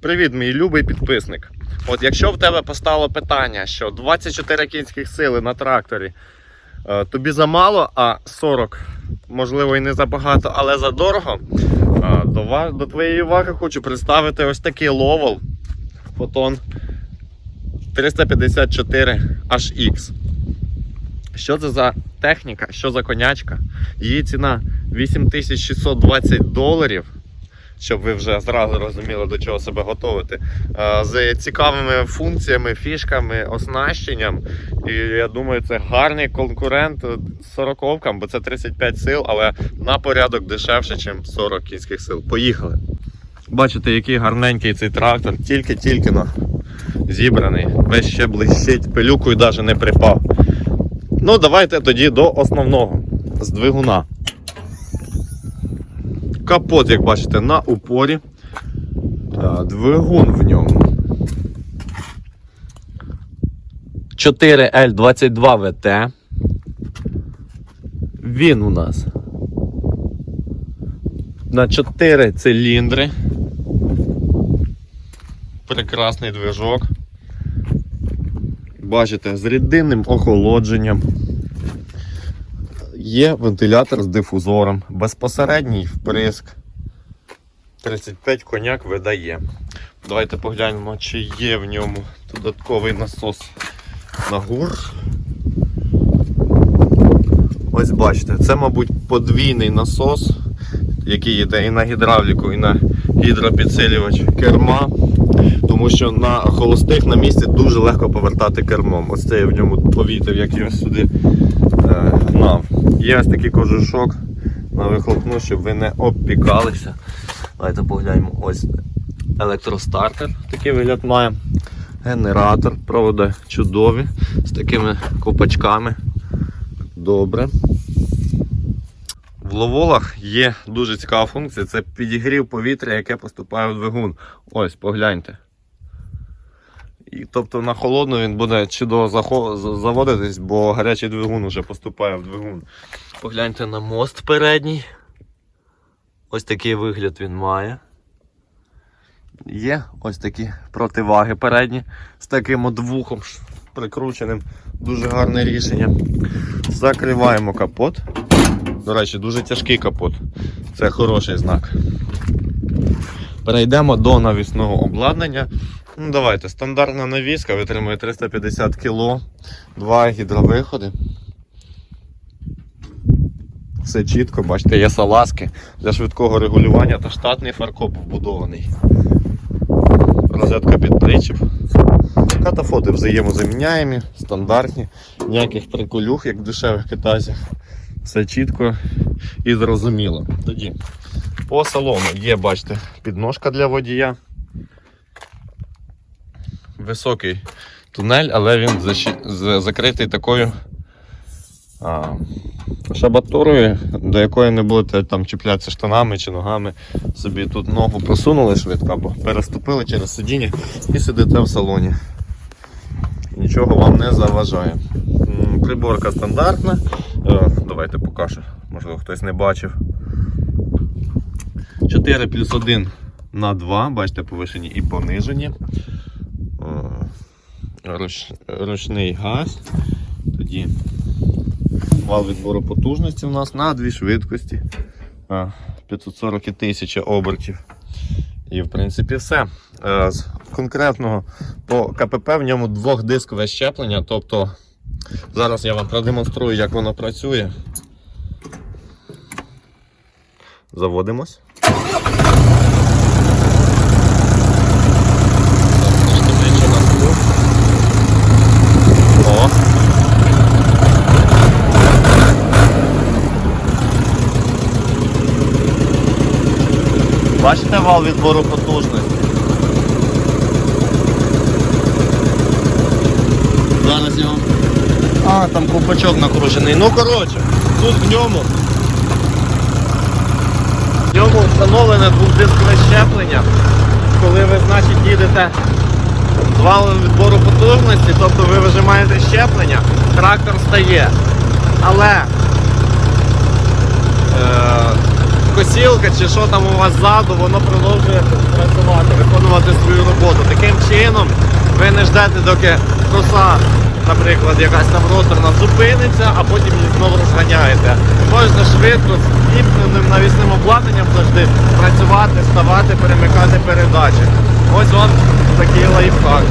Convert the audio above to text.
Привіт, мій любий підписник. От якщо в тебе постало питання, що 24 кінських сили на тракторі е, тобі замало, а 40 можливо і не забагато, але задорого, е, до, до твоєї уваги хочу представити ось такий ловол Photon 354 HX. Що це за техніка, що за конячка? Її ціна 8620 доларів щоб ви вже зразу розуміли, до чого себе готувати. Е, З цікавими функціями, фішками, оснащенням. І я думаю, це гарний конкурент 40-кам, бо це 35 сил, але на порядок дешевше, ніж 40 кінських сил. Поїхали. Бачите, який гарненький цей трактор, тільки-тільки но зібраний, весь ще блищить, пилюкою навіть не припав. Ну, давайте тоді до основного з двигуна. Капот, як бачите, на упорі. Двигун в ньому. 4L22 VT. Він у нас на 4 циліндри. Прекрасний движок. Бачите, з рідинним охолодженням. Є вентилятор з дифузором, безпосередній вприск. 35 коняк видає. Давайте поглянемо, чи є в ньому додатковий насос на гур. Ось бачите, це, мабуть, подвійний насос, який йде і на гідравліку, і на гідропідсилювач керма. Тому що на холостих на місці дуже легко повертати кермом. Ось це я в ньому повітив, як я сюди гнав. Є ось такий кожушок на вихлопну, щоб ви не обпікалися. Давайте поглянемо ось електростартер, такий вигляд має. Генератор, проводи чудові, з такими копачками. Добре. В ловолах є дуже цікава функція, це підігрів повітря, яке поступає в двигун. Ось, погляньте. І, тобто на холодну він буде чудово заводитись, бо гарячий двигун вже поступає в двигун. Погляньте на мост передній. Ось такий вигляд він має. Є ось такі противаги передні з таким от вухом прикрученим. Дуже гарне рішення. Закриваємо капот. До речі, дуже тяжкий капот. Це хороший знак. Перейдемо до навісного обладнання. Ну, давайте, стандартна навіска витримує 350 кг, два гідровиходи. Все чітко, бачите, є салазки для швидкого регулювання та штатний фаркоп вбудований. Розетка під причіп. Катафоти взаємозаміняємі, стандартні, ніяких приколюх, як в дешевих китайцях. Все чітко і зрозуміло. Тоді по салону є, бачите, підножка для водія. Високий тунель, але він закритий такою а, шабатурою, до якої не будете там чіплятися штанами чи ногами. Собі тут ногу просунули швидко або переступили через сидіння і сидите в салоні. Нічого вам не заважає. Приборка стандартна. Е, Давайте покажу, можливо хтось не бачив. 4 плюс 1 на 2, бачите, повишені і понижені. Е, руч- Ручний газ. Тоді вал відбору потужності у нас на дві швидкості. Е, 540 і 1000 обертів. І в принципі все. Е, З конкретного по КПП в ньому двохдискове щеплення. Тобто зараз я вам продемонструю, як воно працює. Заводимось. Бачите вал відбору потужності? Зараз вам. А, там ковпачок накручений. Ну коротше, тут в ньому. В ньому встановлене двохдискове щеплення. Коли ви, значить, їдете з валом відбору потужності, тобто ви вижимаєте щеплення, трактор стає. Але е, косілка чи що там у вас ззаду, воно продовжує працювати, виконувати свою роботу. Таким чином ви не ждете, доки коса, наприклад, якась там роторна зупиниться, а потім її знову розганяєте. Можна швидко з вімкненим навісним обладнанням завжди працювати, ставати, перемикати передачі. Ось вам такий лайфхак.